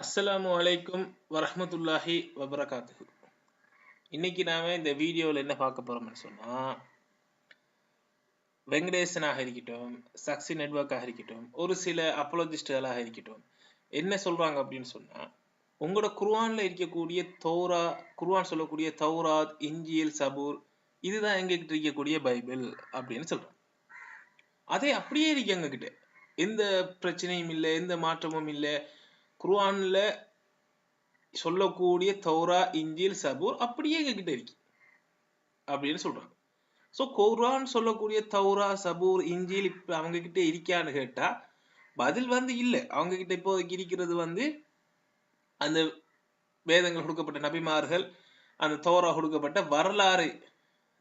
அஸ்ஸலாமு அலைக்கும் வரஹ்மத்துல்லாஹி வபரகாத்து இன்னைக்கு நாம இந்த வீடியோவில் என்ன பார்க்க போறோம்னு சொன்னா வெங்கடேசனாக இருக்கட்டும் சக்சி நெட்ஒர்க்காக இருக்கட்டும் ஒரு சில அப்போலஜிஸ்டுகளாக இருக்கட்டும் என்ன சொல்றாங்க அப்படின்னு சொன்னா உங்களோட குர்வான்ல இருக்கக்கூடிய தௌரா குர்வான் சொல்லக்கூடிய தௌராத் இஞ்சியல் சபூர் இதுதான் எங்ககிட்ட இருக்கக்கூடிய பைபிள் அப்படின்னு சொல்றாங்க. அதே அப்படியே இருக்கு எங்ககிட்ட. எந்த பிரச்சனையும் இல்லை எந்த மாற்றமும் இல்லை. குர்ஆன்ல சொல்லக்கூடிய தௌரா இஞ்சில் சபூர் அப்படியே எங்ககிட்ட இருக்கு. அப்படின்னு சொல்றாங்க. ஸோ குர்ஆன் சொல்லக்கூடிய தௌரா சபூர் இஞ்சில் இப்ப அவங்க கிட்ட இருக்கான்னு கேட்டா பதில் வந்து இல்லை. அவங்க கிட்ட இப்போதைக்கு இருக்கிறது வந்து அந்த வேதங்கள் கொடுக்கப்பட்ட நபிமார்கள் அந்த தோரா கொடுக்கப்பட்ட வரலாறு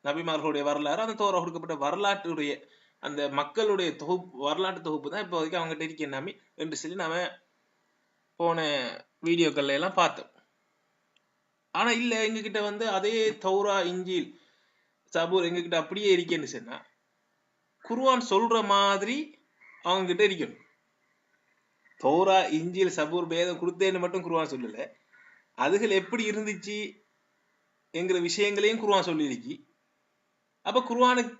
நபிமார்களுடைய வரலாறு அந்த தோரா கொடுக்கப்பட்ட வரலாற்றுடைய அந்த மக்களுடைய தொகுப்பு வரலாற்று தொகுப்பு தான் இப்போதைக்கு அவங்ககிட்ட இருக்க. நம்பி என்று சொல்லி நாம போன வீடியோக்கள்ல எல்லாம் பார்த்தோம் ஆனா இல்ல எங்ககிட்ட வந்து அதே தௌரா இஞ்சில் சபூர் எங்ககிட்ட அப்படியே இருக்கேன்னு சொன்னா குருவான் சொல்ற மாதிரி அவங்க கிட்ட இருக்கணும். தௌரா இஞ்சில் சபூர் பேதம் கொடுத்தேன்னு மட்டும் குர்ஆன் சொல்லல. அதுகள் எப்படி இருந்துச்சு என்கிற விஷயங்களையும் குர்ஆன் சொல்லியிருக்கு. அப்ப குர்ஆனுக்கு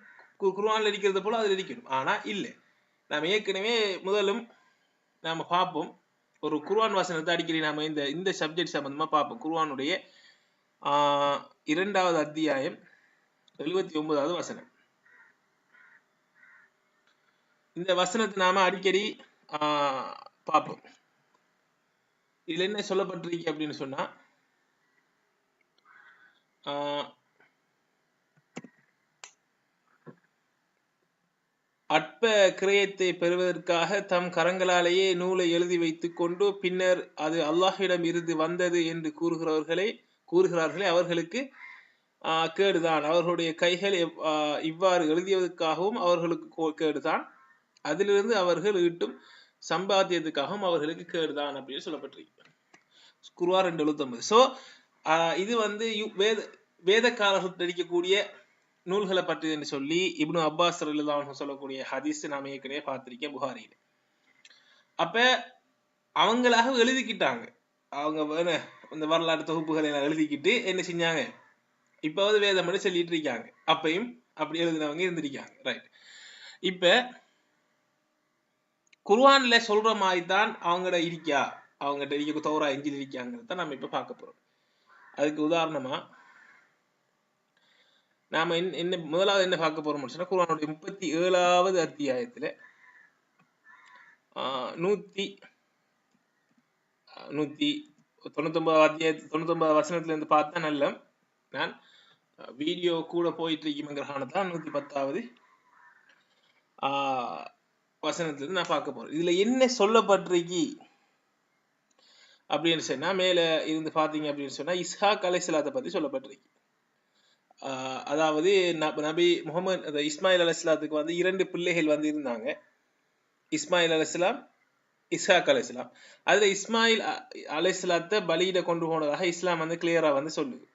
குர்ஆன்ல இருக்கிறது போல அதுல இருக்கணும். ஆனா இல்ல. நாம ஏற்கனவே முதலும் நாம பார்ப்போம். ஒரு குர்வான் வசனத்தை அடிக்கடி நாம இந்த இந்த சப்ஜெக்ட் சம்பந்தமா பார்ப்போம். குர்வானுடைய இரண்டாவது அத்தியாயம் எழுபத்தி ஒன்பதாவது வசனம். இந்த வசனத்தை நாம அடிக்கடி பார்ப்போம். இதுல என்ன சொல்லப்பட்டிருக்கு அப்படின்னு சொன்னா அற்ப கிரயத்தை பெறுவதற்காக தம் கரங்களாலேயே நூலை எழுதி வைத்துக் கொண்டு பின்னர் அது அல்லாஹ்விடம் இருந்து வந்தது என்று கூறுகிறவர்களே கூறுகிறார்களே அவர்களுக்கு கேடுதான். அவர்களுடைய கைகள் இவ்வாறு எழுதியதற்காகவும் அவர்களுக்கு கோ- கேடுதான். அதிலிருந்து அவர்கள் ஈட்டும் சம்பாத்தியத்துக்காகவும் அவர்களுக்கு கேடுதான் அப்படின்னு சொல்லப்பட்டிருக்கு. குருவா ரெண்டு எழுத்தொன்பது ஸோ இது வந்து யு- வேத வேதக்காரர்கள் நடிக்கக்கூடிய நூல்களை பற்றி என்று சொல்லி இப்னு அப்பாஸ் ரலியல்லாஹு சொல்லக்கூடிய ஹதீஸ் நாம ஏற்கனவே பார்த்திருக்கேன் புகாரியில். அப்ப அவங்களாக எழுதிக்கிட்டாங்க. அவங்க இந்த வரலாற்று தொகுப்புகளை எல்லாம் எழுதிக்கிட்டு என்ன செஞ்சாங்க? இப்போவது வேதம் பண்ணி சொல்லிட்டு இருக்காங்க. அப்பையும் அப்படி எழுதினவங்க இருந்திருக்காங்க. ரைட் இப்ப குர்வான்ல சொல்ற மாதிரி தான் அவங்கட இருக்கா? அவங்ககிட்ட இருக்க தௌரா எஞ்சில் இருக்காங்கிறத தான் நம்ம இப்ப பார்க்க போறோம். அதுக்கு உதாரணமா நாம என்ன என்ன முதலாவது என்ன பார்க்க போறோம்னு சொன்னா குர்ஆனுடைய முப்பத்தி ஏழாவது அத்தியாயத்துல ஆஹ் நூத்தி நூத்தி தொண்ணூத்தொன்பது அத்தியாயத்து தொண்ணூத்தொன்பது வசனத்துல இருந்து பார்த்தா நல்ல நான் வீடியோ கூட போயிட்டு இருக்குங்கிற காரணத்தான் நூத்தி பத்தாவது ஆஹ் வசனத்துல இருந்து நான் பார்க்க போறேன். இதுல என்ன சொல்லப்பட்டிருக்கி? அப்படின்னு சொன்னா மேல இருந்து பாத்தீங்க அப்படின்னு சொன்னா இஸ்ஹாக் அலைஹிஸ்ஸலாத்தை பத்தி சொல்லப்பட்டிருக்கு. அதாவது நப- நபி முகமது இஸ்மாயில் அலைஹிஸ்ஸலாத்துக்கு வந்து இரண்டு பிள்ளைகள் வந்து இருந்தாங்க இஸ்மாயில் அலைஹிஸ்ஸலாம் இஸ்ஹாக் அலைஹிஸ்ஸலாம் அதுல இஸ்மாயில் அ- அலைஹிஸ்ஸலாத்தை பலியிட கொண்டு போனதாக இஸ்லாம் வந்து கிளியரா வந்து சொல்லுது.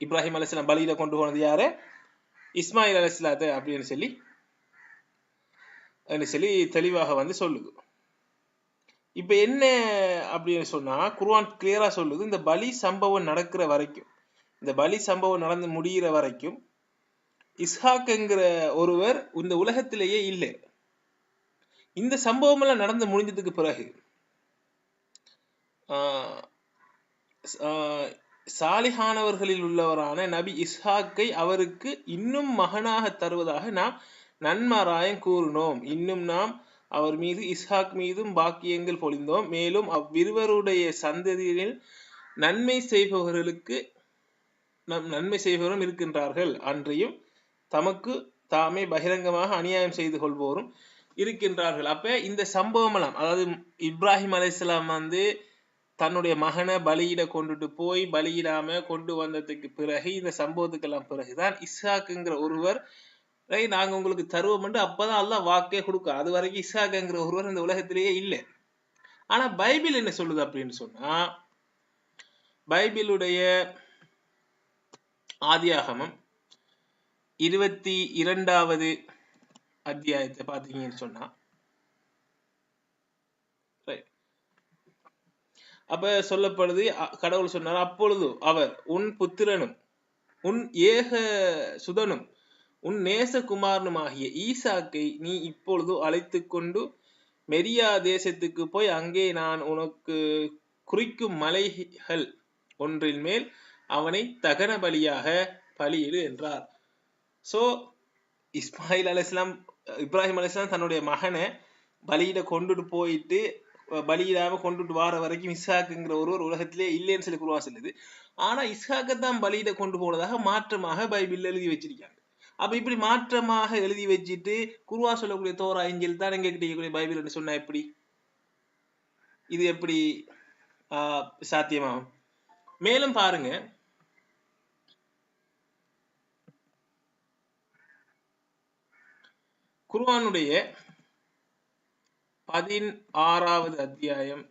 இப்ராஹிம் அலைஹிஸ்ஸலாம் பலியிட கொண்டு போனது யாரு? இஸ்மாயில் அலைஹிஸ்ஸலாத்தை அப்படின்னு சொல்லி அப்படின்னு சொல்லி தெளிவாக வந்து சொல்லுது. இப்ப என்ன அப்படின்னு சொன்னா குர்வான் கிளியரா சொல்லுது இந்த பலி சம்பவம் நடக்கிற வரைக்கும். இந்த பலி சம்பவம் நடந்து முடிகிற வரைக்கும் இஸ்ஹாக்ங்கிற ஒருவர் இந்த உலகத்திலேயே இல்லை. இந்த சம்பவம் எல்லாம் நடந்து முடிஞ்சதுக்கு பிறகு ஆஹ் சாலிஹானவர்களில் உள்ளவரான நபி இஸ்ஹாக்கை அவருக்கு இன்னும் மகனாக தருவதாக நாம் நன்மாராயம் கூறினோம். இன்னும் நாம் அவர் மீது இஸ்ஹாக் மீதும் பாக்கியங்கள் பொழிந்தோம். மேலும் அவ்விருவருடைய சந்ததியில் நன்மை செய்பவர்களுக்கு நம் நன்மை செய்பவரும் இருக்கின்றார்கள். அன்றியும் தமக்கு தாமே பகிரங்கமாக அநியாயம் செய்து கொள்வோரும் இருக்கின்றார்கள். அப்ப இந்த சம்பவம் எல்லாம் அதாவது இப்ராஹிம் அலைஹிஸ்ஸலாம் வந்து தன்னுடைய மகனை பலியிட கொண்டுட்டு போய் பலியிடாம கொண்டு வந்ததுக்கு பிறகு இந்த சம்பவத்துக்கெல்லாம் பிறகுதான் இஸ்ஹாக்குங்கிற ஒருவர் நாங்க உங்களுக்கு தருவோம் அப்பதான் அல்லாஹ் வாக்கே கொடுக்கும் அது வரைக்கும் இஸ்ஹாக்குங்கிற ஒருவர் இந்த உலகத்திலேயே இல்லை. ஆனா பைபிள் என்ன சொல்லுது அப்படின்னு சொன்னா பைபிளுடைய ஆதியாகமம் இருபத்தி இரண்டாவது அத்தியாயத்தை பார்த்தீங்கன்னு சொன்னா. அப்ப சொல்லப்படுது கடவுள் சொன்னார் அப்பொழுது அவர் உன் புத்திரனும் உன் ஏக சுதனும் உன் நேசகுமாரனுமாகிய ஈசாக்கை நீ இப்பொழுது அழைத்துக் கொண்டு மெரியா தேசத்துக்கு போய் அங்கே நான் உனக்கு குறிக்கும் மலைகள் ஒன்றின் மேல் அவனை தகன பலியாக பலியிடு என்றார். சோ இஸ்மாயில் அலிஸ்லாம் இப்ராஹிம் அலைஹிஸ்ஸலாம் தன்னுடைய மகனை பலியிட கொண்டுட்டு போயிட்டு பலியிடாம கொண்டுட்டு வார வரைக்கும் இஸ்ஹாக்குங்கிற ஒருவர் உலகத்திலே இல்லைன்னு சொல்லி குருவா சொல்லுது. ஆனா இஸ்ஹாக்கை தான் பலியிட கொண்டு போனதாக மாற்றமாக பைபிள்ல எழுதி வச்சிருக்காங்க. அப்ப இப்படி மாற்றமாக எழுதி வச்சுட்டு குருவா சொல்லக்கூடிய தோரா இஞ்சில் தான் எங்க கிட்ட பைபிள்னு சொன்னா எப்படி? இது எப்படி ஆஹ் சாத்தியமாகும்? மேலும் பாருங்க குர்வானுடைய பதினாறாவது அத்தியாயம்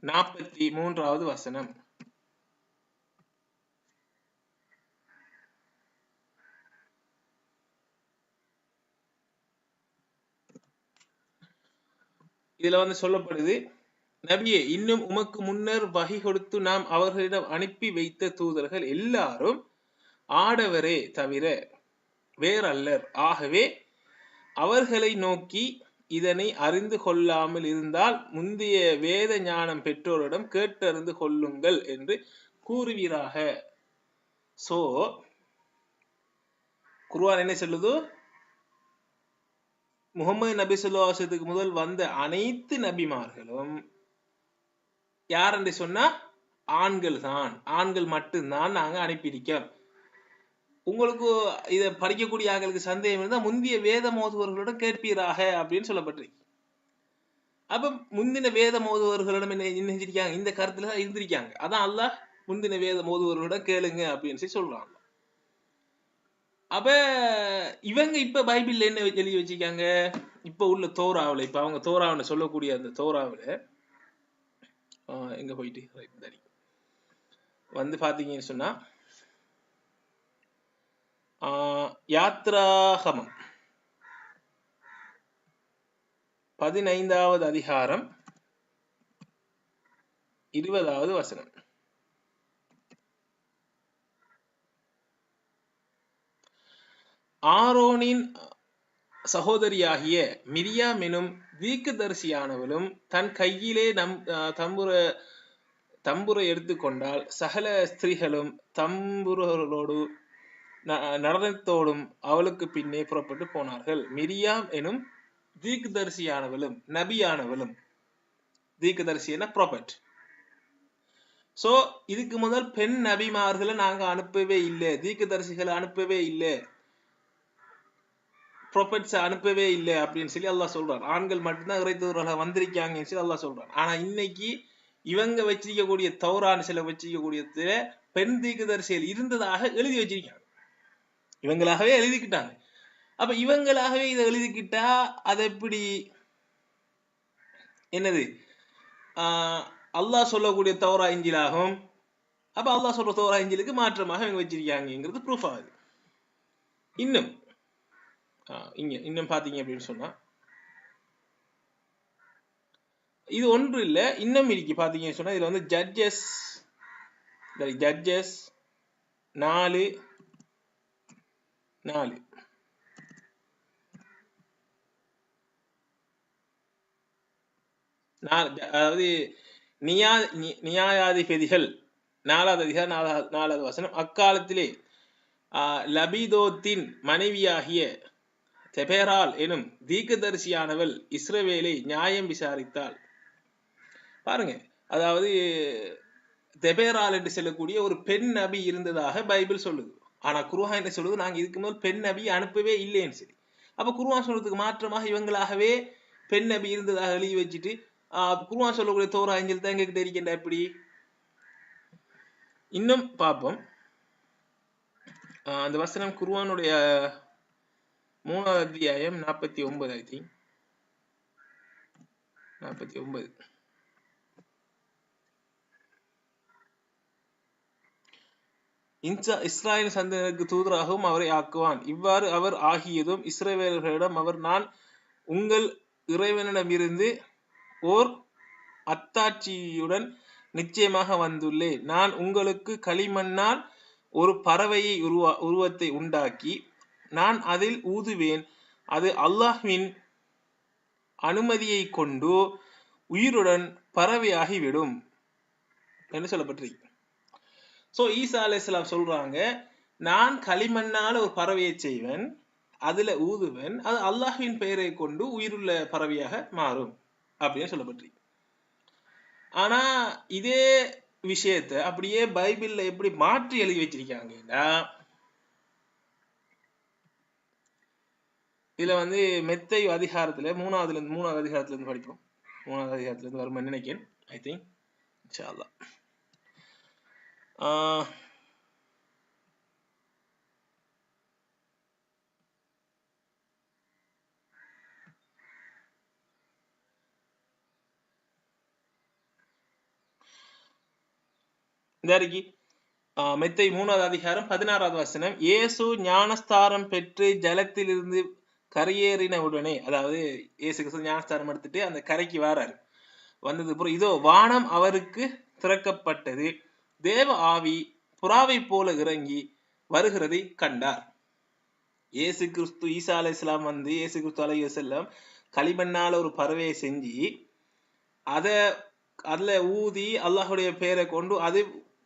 நாற்பத்தி மூன்றாவது வசனம். இதுல வந்து சொல்லப்படுது நபியே இன்னும் உமக்கு முன்னர் வகை கொடுத்து நாம் அவர்களிடம் அனுப்பி வைத்த தூதர்கள் எல்லாரும் ஆடவரே தவிர வேறல்லர். ஆகவே அவர்களை நோக்கி இதனை அறிந்து கொள்ளாமல் இருந்தால் முந்தைய வேத ஞானம் பெற்றோரிடம் கேட்டறிந்து கொள்ளுங்கள் என்று கூறுவீராக. சோ குருவான் என்ன சொல்லுது? முகமது நபி சொல்லுவாசத்துக்கு முதல் வந்த அனைத்து நபிமார்களும் யார் என்று சொன்னா ஆண்கள் தான். ஆண்கள் மட்டும்தான் நாங்க அனுப்பியிருக்கோம். உங்களுக்கு இதை படிக்கக்கூடிய ஆக்களுக்கு சந்தேகம் இருந்தா முந்திய வேத மோதுவர்களிடம் கேட்பீராக அப்படின்னு சொல்லப்பட்டிருக்கு. அப்ப முந்தின வேத மோதுவர்களிடம் என்ன என்ன செஞ்சிருக்காங்க இந்த கருத்துல தான் இருந்திருக்காங்க. அதான் அல்லாஹ் முந்தின வேத மோதுவர்களிடம் கேளுங்க அப்படின்னு சொல்லி சொல்றாங்க அப்ப இவங்க இப்ப பைபிள்ல என்ன எழுதி வச்சிருக்காங்க? இப்ப உள்ள தோராவுல இப்ப அவங்க தோராவுல சொல்லக்கூடிய அந்த தோராவுல ஆஹ் எங்க போயிட்டு? வந்து பாத்தீங்கன்னு சொன்னா ஆஹ் யாத்ராகமம். பதினைந்தாவது அதிகாரம் இருபதாவது வசனம். ஆரோனின் சகோதரியாகிய மிரியாம் எனும் தீக்குதரிசியானவளும் தன் கையிலே நம் தம்புர தம்புரை எடுத்துக்கொண்டால் சகல ஸ்திரீகளும் தம்புரோடு நடனத்தோடும் அவளுக்கு பின்னே புறப்பட்டு போனார்கள். மிரியாம் எனும் தீர்க்கதரிசியானவளும் நபியானவளும். தீர்க்கதரிசி என ப்ராபட் சோ இதுக்கு முதல் பெண் நபிமார்களை நாங்க அனுப்பவே இல்லை. தீர்க்கதரிசிகளை அனுப்பவே இல்லை. ப்ரொபெட்ஸ் அனுப்பவே இல்லை அப்படின்னு சொல்லி அல்லாஹ் சொல்றான். ஆண்கள் மட்டும்தான் இறைத்தவர்களாக வந்திருக்காங்கன்னு சொல்லி அல்லாஹ் சொல்றான். ஆனா இன்னைக்கு இவங்க வச்சிருக்கக்கூடிய தௌரான் சில வச்சிருக்கக்கூடிய பெண் தீர்க்கதரிசிகள் இருந்ததாக எழுதி வச்சிருக்காங்க. இவங்களாகவே எழுதிக்கிட்டாங்க. அப்ப இவங்களாகவே இதை எழுதிக்கிட்டா அது எப்படி என்னது? ஆஹ் அல்லாஹ் சொல்லக்கூடிய தௌரா இஞ்சிலாகும். அப்ப அல்லாஹ் சொல்ற தௌரா இஞ்சிலுக்கு மாற்றமாக இவங்க வச்சிருக்காங்கிறது ப்ரூஃப் ஆகுது. இன்னும் ஆஹ் இங்க இன்னும் பாத்தீங்க அப்படின்னு சொன்னா இது ஒன்று இல்ல இன்னும் இருக்கு பாத்தீங்கன்னு சொன்னா இதுல வந்து ஜட்ஜஸ் ஜட்ஜஸ் நாலு நாலு. அதாவது நியா நி- நியாயாதிபதிகள் நாலாவது அதிகாரம் நாலாவது நாலாவது வசனம். அக்காலத்திலே ஆஹ், லபிதோத்தின் மனைவியாகிய தெபேரால் எனும் தீக்குதரிசியானவள் இஸ்ரவேலை நியாயம் விசாரித்தாள். பாருங்க அதாவது தெபேரால் என்று சொல்லக்கூடிய ஒரு பெண் நபி இருந்ததாக பைபிள் சொல்லுது. ஆனா குருவா என்ன சொல்லுவது நாங்க இதுக்கு முதல் பெண் நபி அனுப்பவே இல்லைன்னு சொல்லி. அப்ப குருவா சொல்றதுக்கு மாற்றமாக இவங்களாகவே பெண் நபி இருந்ததாக எழுதி வச்சுட்டு ஆஹ் குருவா சொல்லக்கூடிய தோற அஞ்சல் தான் எங்ககிட்ட இருக்கின்ற எப்படி இன்னும் பார்ப்போம். ஆஹ் அந்த வசனம் குருவானுடைய மூணாவது அத்தியாயம் நாற்பத்தி ஒன்பது ஐ திங்க். நாற்பத்தி ஒன்பது. இன்சா இஸ்ராயல் சந்தனருக்கு தூதராகவும் அவரை ஆக்குவான். இவ்வாறு அவர் ஆகியதும் இஸ்ரேவேலர்களிடம் அவர் நான் உங்கள் இறைவனிடமிருந்து ஓர் அத்தாட்சியுடன் நிச்சயமாக வந்துள்ளேன். நான் உங்களுக்கு களிமண்ணால் ஒரு பறவையை உருவா உருவத்தை உண்டாக்கி நான் அதில் ஊதுவேன். அது அல்லாஹ்வின் அனுமதியை கொண்டு உயிருடன் பறவையாகிவிடும். என்று சொல்லப்பட்டிருக்கு. ஸோ ஈசா அலைஹிஸ்ஸலாம் சொல்றாங்க நான் களிமண்ணால ஒரு பறவையை செய்வேன் அதுல ஊதுவேன் அது அல்லாஹுவின் பெயரை கொண்டு உயிருள்ள பறவையாக மாறும் அப்படின்னு சொல்லப்பட்டு ஆனா இதே விஷயத்த அப்படியே பைபிள்ல எப்படி மாற்றி எழுதி வச்சிருக்காங்கன்னா இதுல வந்து மெத்தை அதிகாரத்துல மூணாவதுல இருந்து மூணாவது அதிகாரத்துல இருந்து படிப்போம். மூணாவது அதிகாரத்துல இருந்து வரும்னு நினைக்கிறேன் ஐ திங்க் இன்ஷா ஆஹ் இந்த ஆஹ் மெத்தை மூணாவது அதிகாரம் பதினாறாவது வசனம். இயேசு ஞானஸ்தாரம் பெற்று ஜலத்திலிருந்து கரையேறின உடனே அதாவது இயேசு கிறிஸ்து ஞானஸ்தானம் எடுத்துட்டு அந்த கரைக்கு வாராரு. வந்தது அப்புறம் இதோ வானம் அவருக்கு திறக்கப்பட்டது. தேவ ஆவி புறாவை போல இறங்கி வருகிறதை கண்டார். இயேசு கிறிஸ்து ஈசா அலை இஸ்லாம் வந்து இயேசு கிறிஸ்து அலை செல்லம் களிமண்ணால ஒரு பறவையை செஞ்சு அதை அதுல ஊதி அல்லாஹுடைய பெயரை கொண்டு அது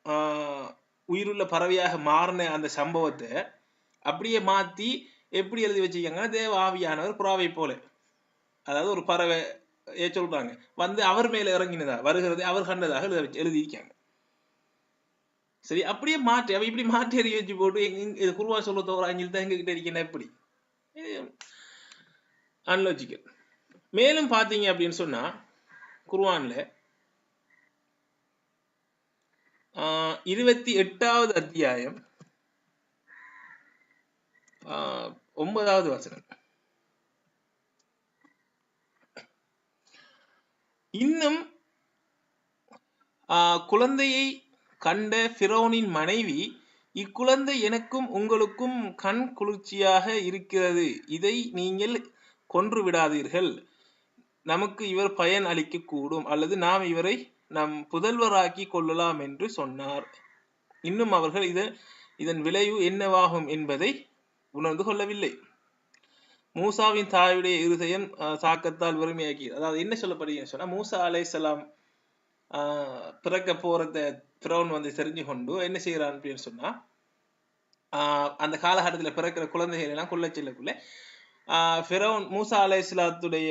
ஆஹ் உயிருள்ள பறவையாக மாறின அந்த சம்பவத்தை அப்படியே மாத்தி எப்படி எழுதி வச்சிருக்காங்கன்னா தேவ ஆவியானவர் புறாவை போல. அதாவது ஒரு பறவை ஏ சொல்றாங்க வந்து அவர் மேல இறங்கினதா வருகிறது அவர் கண்டதாக எழுத எழுதியிருக்காங்க. சரி அப்படியே மாற்றி அவன் இப்படி மாற்றி எழுதி வச்சு போட்டு எங்க- இது குருவா சொல்ல தோற அஞ்சில் தான் எங்ககிட்ட இருக்கேன் எப்படி அன்லாஜிக்கல் மேலும் பாத்தீங்க அப்படின்னு சொன்னா குர்வான்ல ஆஹ் இருபத்தி எட்டாவது அத்தியாயம் ஆஹ் ஒன்பதாவது வசனம். இன்னும் ஆஹ் குழந்தையை கண்ட ஃபிரோனின் மனைவி இக்குழந்தை எனக்கும் உங்களுக்கும் கண் குளிர்ச்சியாக இருக்கிறது. இதை நீங்கள் கொன்று விடாதீர்கள். நமக்கு இவர் பயன் அளிக்கக்கூடும். அல்லது நாம் இவரை நம் புதல்வராக்கி கொள்ளலாம் என்று சொன்னார். இன்னும் அவர்கள் இதன் இதன் விளைவு என்னவாகும் என்பதை உணர்ந்து கொள்ளவில்லை. மூசாவின் தாயுடைய இருதயம் ஆஹ், சாக்கத்தால் வறுமையாக்கி அதாவது என்ன சொல்லப்படுகிறது சொன்னா மூசா அலை பிறக்க போறத பிரவுன் வந்து தெரிஞ்சு கொண்டு என்ன செய்யறான் அப்படின்னு சொன்னா ஆஹ் அந்த காலகட்டத்துல பிறக்கிற குழந்தைகள் எல்லாம் கொள்ள செல்லக்குள்ள ஆஹ் ஃபிரௌன் மூசா அலைஹிஸ்ஸலாத்துடைய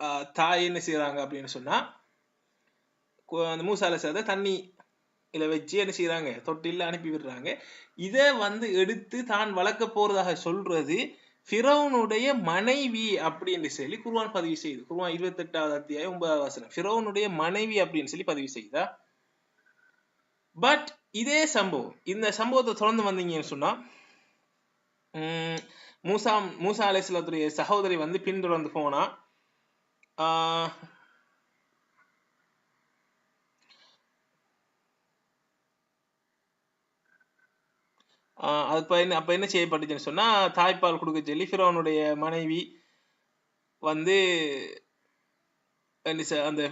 ஆஹ் தாய் என்ன செய்யறாங்க அப்படின்னு சொன்னா அந்த மூசா அலைஹிஸ்ஸலாத்தை தண்ணி இல வச்சு என்ன செய்யறாங்க தொட்டில அனுப்பி விடுறாங்க. இதை வந்து எடுத்து தான் வளர்க்க போறதாக சொல்றது ஃபிரௌனுடைய மனைவி அப்படின்னு சொல்லி குருவான் பதிவு செய்யுது குருவான் இருபத்தி எட்டாவது அத்தியாயம் ஒன்பதாவது வசனம். ஃபிரௌனுடைய மனைவி அப்படின்னு சொல்லி பதிவு செய்யுதா பட் இதே சம்பவம் இந்த சம்பவத்தை தொடர்ந்து வந்தீங்கன்னு சொன்னா உம் மூசா மூசா அலைசலத்துடைய சகோதரி வந்து பின்தொடர்ந்து போனா அது அப்போ அப்ப என்ன என்ன செய்யப்பட்டுச்சுன்னு சொன்னா தாய்ப்பால் கொடுக்க சொல்லி ஃபிரோனுடைய மனைவி வந்து என்ன அந்த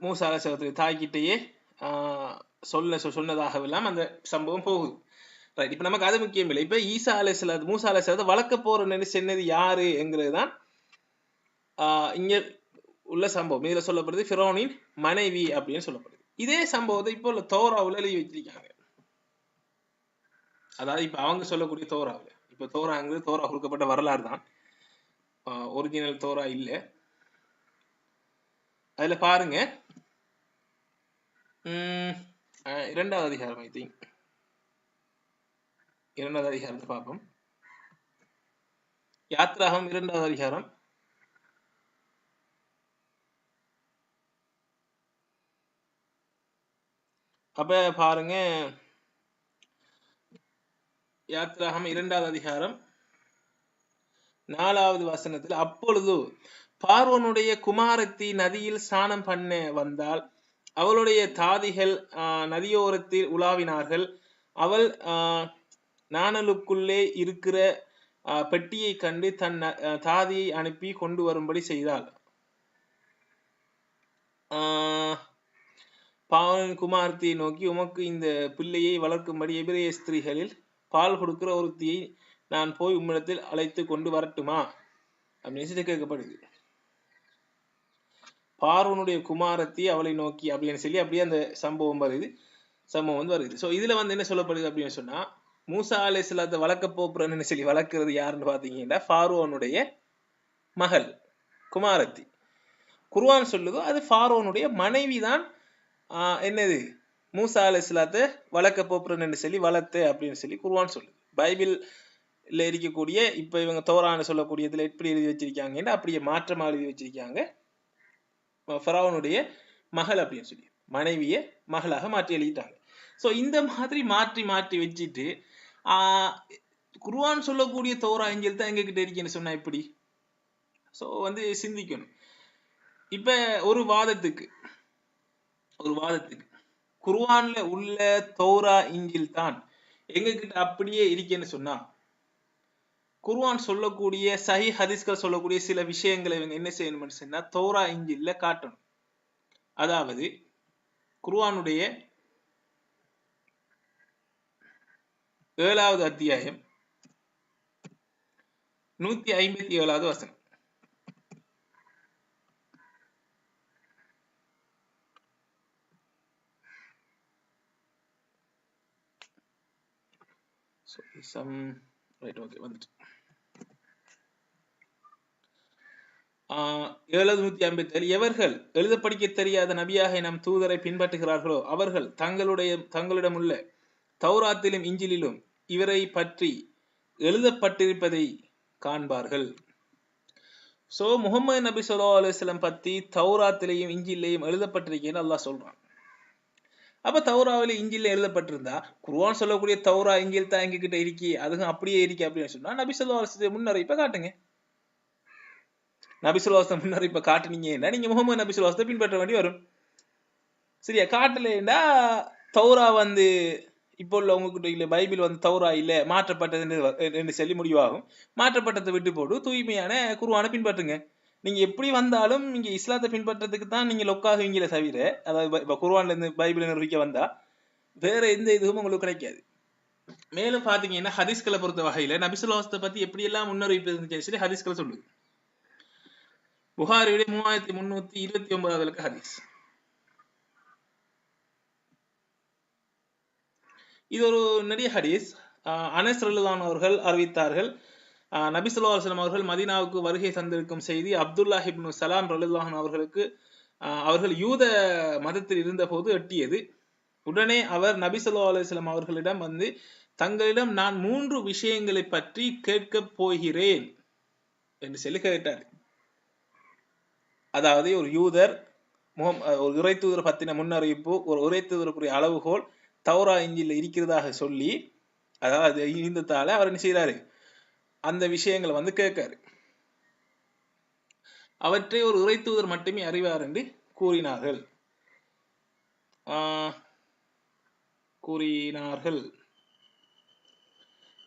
மூசா அலைஹிஸ்ஸலாத்துடைய தாய்கிட்டயே ஆஹ் சொல்ல சொன்னதாக சொன்னதாகவெல்லாம் அந்த சம்பவம் போகுது. ரைட் இப்ப நமக்கு அது முக்கியம் இல்லை. இப்போ ஈசா அலைஹிஸ்ஸலாத் மூசா அலைஹிஸ்ஸலாத்தை வளர்க்க போற சென்னது யாரு என்கிறதுதான் ஆஹ் இங்க உள்ள சம்பவம். இதுல சொல்லப்படுது ஃபிரோனின் மனைவி அப்படின்னு சொல்லப்படுது. இதே சம்பவத்தை இப்போ உள்ள தோராவுல எழுதி வச்சிருக்காங்க. அதாவது இப்ப அவங்க சொல்லக்கூடிய தோராவுல இப்ப தோராங்கிறது தோரா கொடுக்கப்பட்ட வரலாறு தான். ஒரிஜினல் தோரா இல்ல. அதுல பாருங்க. இரண்டாவது அதிகாரம் ஐ திங்க் இரண்டாவது அதிகாரத்தை பார்ப்போம். யாத்ராகம் இரண்டாவது அதிகாரம். அப்ப பாருங்க. யாத்ராகம் இரண்டாவது அதிகாரம் நாலாவது வசனத்தில் அப்பொழுது பார்வனுடைய குமாரத்தி நதியில் ஸ்நானம் பண்ண வந்தால் அவளுடைய தாதிகள் ஆஹ், நதியோரத்தில் உலாவினார்கள். அவள் ஆஹ், நாணலுக்குள்ளே இருக்கிற பெட்டியை கண்டு தன் தாதியை அனுப்பி கொண்டு வரும்படி செய்தாள். ஆஹ், பாவனின் குமாரத்தியை நோக்கி உமக்கு இந்த பிள்ளையை வளர்க்கும்படி எபிரேய ஸ்திரீகளில் பால் கொடுக்கிற ஒருத்தியை நான் போய் உம்மிடத்தில் அழைத்து கொண்டு வரட்டுமா? அப்படின்னு கேட்கப்படுது. பார்வனுடைய குமாரத்தி அவளை நோக்கி அப்படின்னு சொல்லி அப்படியே அந்த சம்பவம் வருது. சம்பவம் வந்து வருது. ஸோ இதுல வந்து என்ன சொல்லப்படுது அப்படின்னு சொன்னா மூசா அலை இஸ்லாத்தை வளர்க்க போப்புறன்னு சொல்லி வளர்க்கறது யாருன்னு பாத்தீங்கன்னா ஃபாரோனுடைய மகள் குமாரத்தி. குர்வான் சொல்லுதோ அது ஃபாரோனுடைய மனைவி தான் ஆஹ் என்னது? மூசா அலி இஸ்லாத்தை வளர்க்க போப்புறன்னு சொல்லி வளர்த்து அப்படின்னு சொல்லி குருவான் சொல்லுது. பைபிள்ல இருக்கக்கூடிய இப்ப இவங்க தோரான்னு சொல்லக்கூடியதுல எப்படி எழுதி வச்சிருக்காங்கன்னு அப்படியே மாற்றமா எழுதி வச்சிருக்காங்க. ஃபராவனுடைய மகள் அப்படின்னு சொல்லி மனைவிய மகளாக மாற்றி எழுதிட்டாங்க. ஸோ இந்த மாதிரி மாற்றி மாற்றி வச்சுட்டு ஆஹ் குர்ஆன் சொல்லக்கூடிய தோரா இங்கில் தான் எங்ககிட்ட இருக்கேன்னு சொன்னா எப்படி? ஸோ வந்து சிந்திக்கணும். இப்ப ஒரு வாதத்துக்கு ஒரு வாதத்துக்கு குர்ஆன்ல உள்ள தௌரா இஞ்சில் தான். எங்ககிட்ட அப்படியே இருக்கேன்னு சொன்னா குர்ஆன் சொல்லக்கூடிய சஹி ஹதீஸ்கள் சொல்லக்கூடிய சில விஷயங்களை இவங்க என்ன செய்யணும்னு சொன்னா தௌரா இஞ்சில்ல காட்டணும். அதாவது குர்ஆனுடைய ஏழாவது அத்தியாயம் நூத்தி ஐம்பத்தி ஏழாவது வசனம். So, some right okay வந்துட்டு ஐம்பத்தி ஏழு எவர்கள் எழுத படிக்க தெரியாத நபியாக நம் தூதரை பின்பற்றுகிறார்களோ அவர்கள் தங்களுடைய தங்களிடம் உள்ள தௌராத்திலும் இஞ்சிலும் இவரை பற்றி எழுதப்பட்டிருப்பதை காண்பார்கள். சோ முகமது நபி சொல்லா அலுவலம் பத்தி தௌராத்திலையும் இஞ்சிலையும் எழுதப்பட்டிருக்கேன்னு அல்லாஹ் சொல்றான். அப்ப தௌராவில இஞ்சில எழுதப்பட்டிருந்தா குருவான் சொல்லக்கூடிய தௌரா இஞ்சில் தான் எங்ககிட்ட இருக்கி அதுவும் அப்படியே இருக்கி அப்படின்னு சொன்னா நபி சொல்லா அலுவலத்தை முன்னறிப்பை காட்டுங்க. நபி சொல்லா முன்னறிப்பை காட்டுனீங்கன்னா நீங்க முகமது நபி சொல்லா பின்பற்ற வேண்டி வரும். சரியா? காட்டலைன்னா தௌரா வந்து இப்போ உள்ள உங்ககிட்ட இல்லை பைபிள் வந்து தௌரா இல்லை மாற்றப்பட்டது என்று சொல்லி முடிவாகும். மாற்றப்பட்டதை விட்டு போட்டு தூய்மையான குருவானை பின்பற்றுங்க. நீங்க எப்படி வந்தாலும் நீங்கள் இஸ்லாத்தை பின்பற்றதுக்கு தான் நீங்க லொக்காகுவீங்களே தவிர அதாவது இப்போ குர்வான்லேருந்து பைபிளை நிரூபிக்க வந்தா வேற எந்த இதுவும் உங்களுக்கு கிடைக்காது. மேலும் பாத்தீங்கன்னா ஹதீஸ்களை பொறுத்த வகையில நபிசுல்லாஸ்தை பத்தி எப்படி எல்லாம் முன்னறிவிப்பு இருந்துச்சு சொல்லி ஹதீஸ்களை சொல்லுது புகாரியுடைய மூவாயிரத்தி முன்னூத்தி இருபத்தி ஒன்பதாவது ஹதீஸ். இது ஒரு நிறைய ஹதீஸ். அனஸ் ரலுதான் அவர்கள் அறிவித்தார்கள் நபிசுல்லா அலுவலம் அவர்கள் மதீனாவுக்கு வருகை தந்திருக்கும் செய்தி அப்துல்லா ஹிப்னு சலாம் ரலுல்லாஹன் அவர்களுக்கு அவர்கள் யூத மதத்தில் இருந்தபோது எட்டியது. உடனே அவர் நபிசல்லா அலுவலம் அவர்களிடம் வந்து தங்களிடம் நான் மூன்று விஷயங்களை பற்றி கேட்க போகிறேன் என்று சொல்லி கேட்டார். அதாவது ஒரு யூதர் முகம் ஒரு உரை தூதர் பத்தின முன்னறிவிப்பு ஒரு உரை தூதருக்குரிய அளவுகோல் தௌரா இஞ்சில் இருக்கிறதாக சொல்லி அதாவது இருந்ததால அவர் என்ன செய்கிறாரு அந்த விஷயங்களை வந்து கேட்காரு. அவற்றை ஒரு உரை தூதர் மட்டுமே அறிவார் என்று கூறினார்கள். கூறினார்கள்.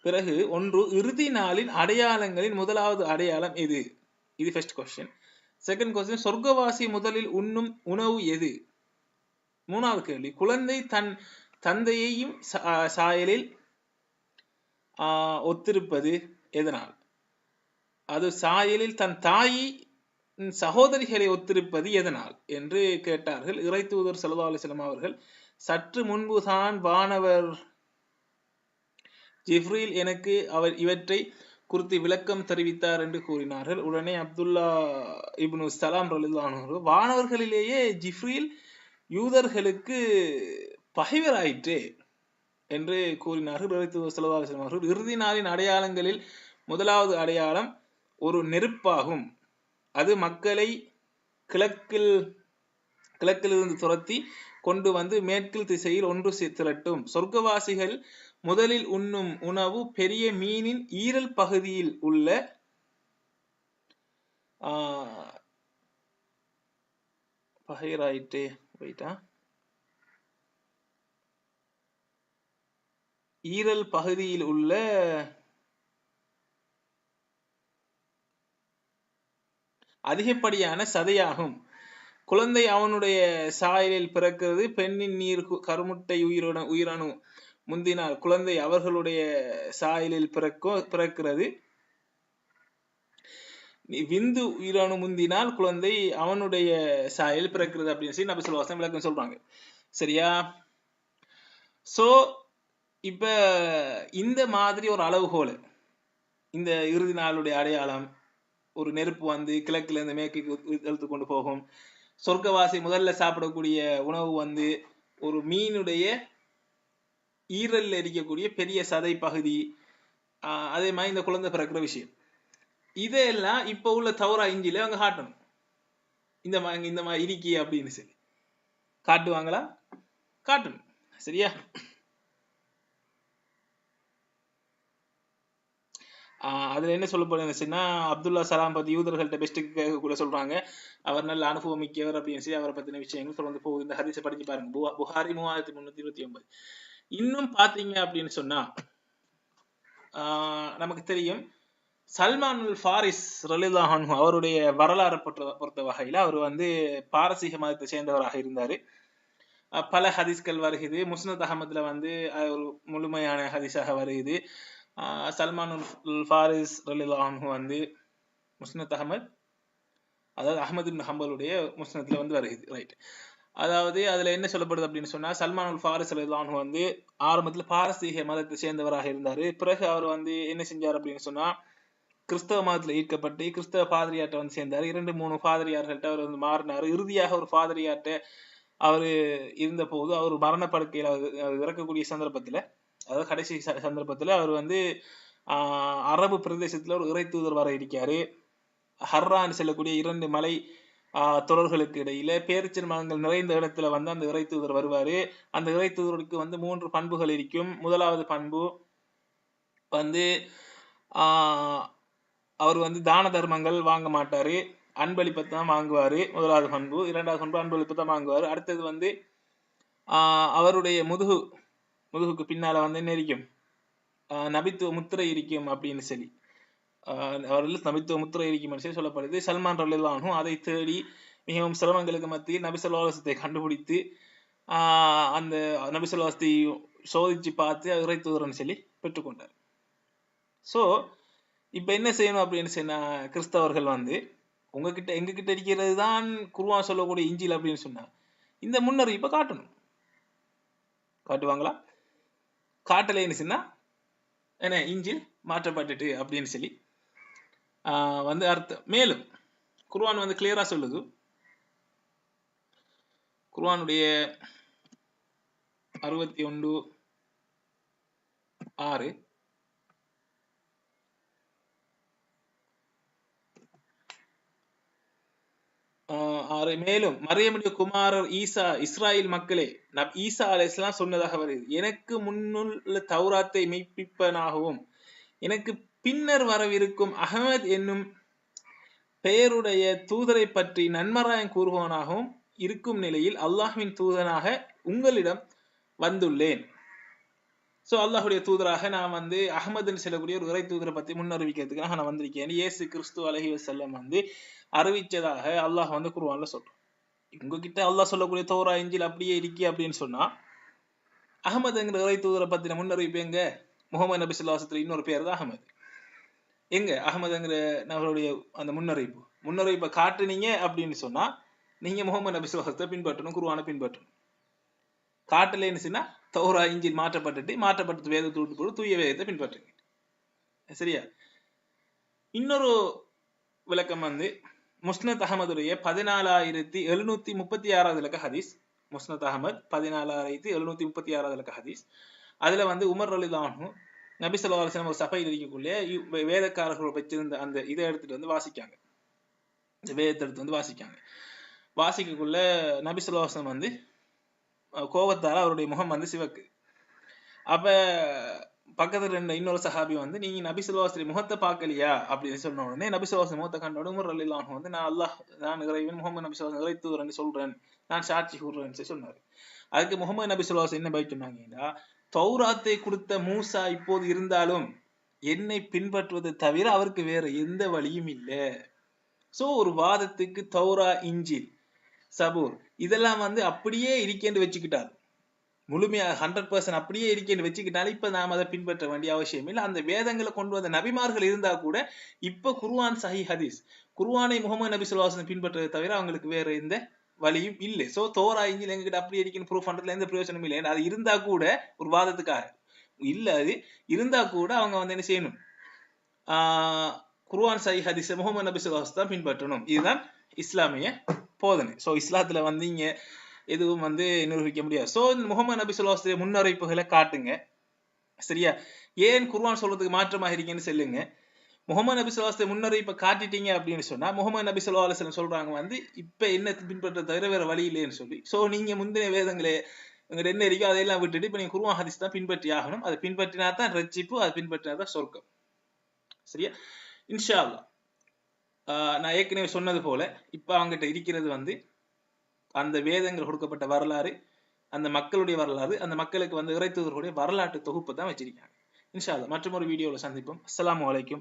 பிறகு ஒன்று இறுதி நாளின் அடையாளங்களின் முதலாவது அடையாளம் எது? இது ஃபர்ஸ்ட் கொஸ்டின் செகண்ட் கொஸ்டின் சொர்க்கவாசி முதலில் உண்ணும் உணவு எது? மூணாவது கேள்வி குழந்தை தன் தந்தையையும் சாயலில் ஒத்திருப்பது? எதனால்? அது சாயலில் தன் தாயி சகோதரிகளை ஒத்திருப்பது எதனால்? என்று கேட்டார்கள். இறை தூதர் சல்லா அலிஸ்லாம் அவர்கள் சற்று முன்புதான் வானவர் ஜிப்ரில் எனக்கு அவர் இவற்றை குறித்து விளக்கம் தெரிவித்தார் என்று கூறினார்கள். உடனே அப்துல்லா இப்னு சலாம் ரலிதானோர் வானவர்களிலேயே ஜிப்ரீல் யூதர்களுக்கு பகைவராயிற்றே. என்று கூறினார்கள். அவர்கள் இறுதி நாளின் அடையாளங்களில் முதலாவது அடையாளம் ஒரு நெருப்பாகும். அது மக்களை கிழக்கில் கிழக்கிலிருந்து துரத்தி கொண்டு வந்து மேற்கில் திசையில் ஒன்று திரட்டும். சொர்க்கவாசிகள் முதலில் உண்ணும் உணவு பெரிய மீனின் ஈரல் பகுதியில் உள்ள பகைராயிட்டே போயிட்டா? ஈரல் பகுதியில் உள்ள அதிகப்படியான சதையாகும். குழந்தை அவனுடைய சாயலில் பிறக்கிறது. பெண்ணின் நீர் கருமுட்டை உயிரோட உயிரணு முந்தினால் குழந்தை அவர்களுடைய சாயலில் பிறக்கோ பிறக்கிறது. விந்து உயிரணு முந்தினால் குழந்தை அவனுடைய சாயலில் பிறக்கிறது அப்படின்னு சொல்லி நபி சொல்வாசம் விளக்கம் சொல்றாங்க. சரியா? சோ இப்போ இந்த மாதிரி ஒரு அளவுகோல் இந்த இறுதி நாளுடைய அடையாளம் ஒரு நெருப்பு வந்து கிழக்குல இருந்து மேற்கு இழுத்து கொண்டு போகும். சொர்க்கவாசி முதல்ல சாப்பிடக்கூடிய உணவு வந்து ஒரு மீனுடைய ஈரலில் இருக்கக்கூடிய பெரிய சதை பகுதி. அதே மாதிரி இந்த குழந்தை பிறக்கிற விஷயம். இதெல்லாம் இப்போ உள்ள தவறா இஞ்சில அவங்க காட்டணும். இந்த மாதிரி இந்த மாதிரி இருக்கி அப்படின்னு சொல்லி. காட்டுவாங்களா காட்டணும். சரியா? அதில் என்ன சொல்லப்படுச்சுன்னா அப்துல்லா சலாம் பற்றி யூதர்கள்ட்ட பெஸ்ட்டுக்கு கூட சொல்கிறாங்க அவர் நல்ல அனுபவம் மிக்கவர் அப்படின்னு சொல்லி அவரை பற்றின விஷயங்கள் தொடர்ந்து போகுது. இந்த ஹரிசை படிச்சு பாருங்க. புகா- புகாரி மூவாயிரத்தி முந்நூற்றி இருபத்தி ஒன்பது. இன்னும் பார்த்தீங்க அப்படின்னு சொன்னால் நமக்கு தெரியும். சல்மான் ஃபாரிஸ் ரலில்லாஹு அவருடைய வரலாறு பொறுத்த பொறுத்த வகையில் அவர் வந்து பாரசீக மதத்தை சேர்ந்தவராக இருந்தார். பல ஹதீஸ்கள் வருகிறது. முஸ்னத் அகமதுல வந்து ஒரு முழுமையான ஹதீஸாக வருகிறது. சல்மான் உல் ஃபாரிஸ் ரலில்லாஹு வந்து முஸ்னத் அகமது அதாவது அகமது இப்னு ஹம்பலுடைய முஸ்னத்தில் வந்து வருகிறது ரைட் அதாவது அதில் என்ன சொல்லப்படுது அப்படின்னு சொன்னால் சல்மான் உல் ஃபாரிஸ் ரலில்லாஹு வந்து ஆரம்பத்தில் பாரசீக மதத்தை சேர்ந்தவராக இருந்தார். பிறகு அவர் வந்து என்ன செஞ்சார் அப்படின்னு சொன்னால் கிறிஸ்தவ மதத்தில் ஈர்க்கப்பட்டு கிறிஸ்தவ பாதிரியார்ட்ட வந்து சேர்ந்தார். இரண்டு மூணு பாதிரியார்கள்ட்ட அவர் வந்து மாறினாரு. இறுதியாக ஒரு பாதிரியார்ட்ட அவர் இருந்தபோது அவர் மரணப்படுக்கையில் இறக்கக்கூடிய சந்தர்ப்பத்தில் அதாவது கடைசி ச- அவர் வந்து அரபு பிரதேசத்தில் ஒரு இறை தூதர் வர இருக்காரு. ஹர்ரான் செல்லக்கூடிய இரண்டு மலை தொடர்களுக்கு இடையில பேரிச்சல் மரங்கள் நிறைந்த இடத்துல வந்து அந்த இறை தூதர் வருவாரு. அந்த இறை தூதருக்கு வந்து மூன்று பண்புகள் இருக்கும். முதலாவது பண்பு வந்து அவர் வந்து தான தர்மங்கள் வாங்க மாட்டாரு. அன்பளிப்பை தான் வாங்குவாரு. முதலாவது பண்பு. இரண்டாவது பண்பு அன்பளிப்பை தான் வாங்குவார். அடுத்தது வந்து அவருடைய முதுகு முதுகுக்கு பின்னால வந்து என்ன இருக்கும்? ஆஹ் நபித்துவ முத்திரை இருக்கும் அப்படின்னு சொல்லி. அவர்கள் நபித்துவ முத்திரை இருக்கும் என்று சொல்லப்படுது. சல்மான் ரலில்லாஹும் அதை தேடி மிகவும் சிரமங்களுக்கு மத்தியில் நபிசல்லாசத்தை கண்டுபிடித்து ஆஹ் அந்த நபிசல்லாசத்தை சோதிச்சு பார்த்து இறை தூதரன் சொல்லி பெற்றுக்கொண்டார் சோ இப்ப என்ன செய்யணும் அப்படின்னு சொன்னா கிறிஸ்தவர்கள் வந்து உங்ககிட்ட எங்க கிட்ட இருக்கிறது தான் குருவான் சொல்லக்கூடிய இஞ்சில் அப்படின்னு சொன்னா இந்த முன்னறிவிப்பை காட்டணும். காட்டுவாங்களா? காட்டலைன்னு சொன்னா என்ன இஞ்சில் மாற்றப்பட்டுட்டு அப்படின்னு சொல்லி ஆஹ் வந்து அர்த்தம். மேலும் குர்வான் வந்து கிளியரா சொல்லுது. குர்வானுடைய அறுபத்தி ஒன்று ஆறு மேலும் மரியமுடைய குமாரர் ஈசா இஸ்ராயல் மக்களே நப் ஈசா அலைஹிஸ்ஸலாம் சொன்னதாக வருது எனக்கு முன்னுள்ள தௌராத்தை மெய்ப்பிப்பனாகவும் எனக்கு பின்னர் வரவிருக்கும் அகமது என்னும் பெயருடைய தூதரை பற்றி நன்மராயம் கூறுபவனாகவும் இருக்கும் நிலையில் அல்லாஹ்வின் தூதனாக உங்களிடம் வந்துள்ளேன். ஸோ அல்லாஹுடைய தூதராக நான் வந்து அகமதுன்னு சொல்லக்கூடிய ஒரு உரை தூதரை பத்தி முன்னறிவிக்கிறதுக்காக நான் வந்திருக்கேன். இயேசு கிறிஸ்து அலஹி வசல்லம் வந்து அறிவிச்சதாக அல்லாஹ் வந்து குருவான்ல சொல்கிறோம் உங்ககிட்ட அல்லாஹ் சொல்லக்கூடிய தோரா இஞ்சில் அப்படியே இருக்கி அப்படின்னு சொன்னால் அகமதுங்கிற உரை தூதரை பற்றின முன்னறிவிப்பு எங்க? முகமது நபி சொல்லாசத்துல இன்னொரு பேர் தான் அகமது எங்க? அகமதுங்கிற நபருடைய அந்த முன்னறிவிப்பு முன்னறிவிப்பை காட்டுனீங்க அப்படின்னு சொன்னா நீங்க முகமது நபி சொல்லாசத்தை பின்பற்றணும் குருவானை பின்பற்றணும். காட்டலைன்னு சொன்னால் தௌரா இஞ்சில் மாற்றப்பட்டுட்டு மாற்றப்பட்டது வேதத்தை விட்டு போட்டு தூய வேதத்தை பின்பற்றுங்க. சரியா? இன்னொரு விளக்கம் வந்து முஸ்னத் அகமதுடைய பதினாலாயிரத்தி எழுநூத்தி முப்பத்தி ஆறாவது இலக்க ஹதீஸ். முஸ்னத் அகமது பதினாலாயிரத்தி எழுநூத்தி முப்பத்தி ஆறாவது இலக்க ஹதீஸ். அதுல வந்து உமர் அலிதானு நபி சொல்லா அலிஸ்லாம் ஒரு சபையில் இருக்கக்குள்ளே வேதக்காரர்கள் வச்சிருந்த அந்த இதை எடுத்துட்டு வந்து வாசிக்காங்க. இந்த வேதத்தை எடுத்து வந்து வாசிக்காங்க. வாசிக்கக்குள்ள நபி சொல்லா வந்து கோபத்தால அவருடைய முகம் வந்து சிவக்கு. அப்ப பக்கத்துல இருந்த இன்னொரு சஹாபி வந்து நீங்க நபி சுல்லாஸ்திரி முகத்தை பார்க்கலையா? அப்படின்னு சொன்ன உடனே நபி சுல்லாஸ்திரி முகத்தை கண்ட உடம்பு உமர் வந்து நான் அல்லாஹ் நான் இறைவன் முகமது நபி சுல்லாஸ் சொல்றேன். நான் சாட்சி கூறுறேன்னு சொன்னாரு. அதுக்கு முகமது நபி சுல்லாஸ் என்ன பயிர் சொன்னாங்கன்னா தௌராத்தை கொடுத்த மூசா இப்போது இருந்தாலும் என்னை பின்பற்றுவதை தவிர அவருக்கு வேற எந்த வழியும் இல்லை. சோ ஒரு வாதத்துக்கு தௌரா இஞ்சில் சபூர் இதெல்லாம் வந்து அப்படியே இருக்கேன்னு வச்சுக்கிட்டார். முழுமையாக ஹண்ட்ரட் பர்சன்ட் அப்படியே இருக்கேன்னு வச்சுக்கிட்டாலும் இப்ப நாம் அதை பின்பற்ற வேண்டிய அவசியம் இல்லை. அந்த வேதங்களை கொண்டு வந்த நபிமார்கள் இருந்தா கூட இப்ப குர்வான் சஹி ஹதீஸ் குர்வானை முகமது நபி சொல்லாசன் பின்பற்றதை தவிர அவங்களுக்கு வேற எந்த வழியும் இல்லை. சோ தோரா இஞ்சில் எங்ககிட்ட அப்படி இருக்குன்னு ப்ரூஃப் பண்றதுல எந்த பிரயோஜனமும் இல்லை. அது இருந்தா கூட ஒரு வாதத்துக்காக. இல்ல அது இருந்தா கூட அவங்க வந்து என்ன செய்யணும்? ஆஹ் சஹி ஹதீஸ் முகமது நபி சொல்லாஸ் தான் பின்பற்றணும். இதுதான் இஸ்லாமிய போதனை சோ இஸ்லாத்துல வந்தீங்க எதுவும் வந்து நிரூபிக்க முடியாது. ஸோ இந்த முகமது நபி சொல்லாஸ்திரிய முன்னறிவிப்புகளை காட்டுங்க. சரியா? ஏன் குர்வான் சொல்றதுக்கு மாற்றமாக இருக்கீங்கன்னு சொல்லுங்க. முகமது நபி சொல்லாஸ்திரிய முன்னறிவிப்பை காட்டிட்டீங்க அப்படின்னு சொன்னா முகமது நபி சொல்லா அலுவலம் சொல்றாங்க வந்து இப்ப என்ன பின்பற்ற தவிர வேற வழி இல்லைன்னு சொல்லி. சோ நீங்க முந்தின வேதங்களே உங்கள்ட்ட என்ன இருக்கோ அதையெல்லாம் விட்டுட்டு இப்ப நீங்க குருவான் ஹதீஸ் தான் பின்பற்றி ஆகணும். அதை பின்பற்றினா தான் ரட்சிப்பு அதை பின்பற்றினா தான் சொர்க்கம். சரியா? இன்ஷா அல்லாஹ். நான் ஏற்கனவே சொன்னது போல இப்ப அவங்ககிட்ட இருக்கிறது வந்து அந்த வேதங்கள் கொடுக்கப்பட்ட வரலாறு அந்த மக்களுடைய வரலாறு அந்த மக்களுக்கு வந்து இறைத்தூதர்களுடைய வரலாற்று தொகுப்பு தான் வச்சிருக்காங்க. இன்ஷால்லா அல்லாஹ் மற்றொரு வீடியோவில் சந்திப்போம். அஸ்லாம் வலைக்கும்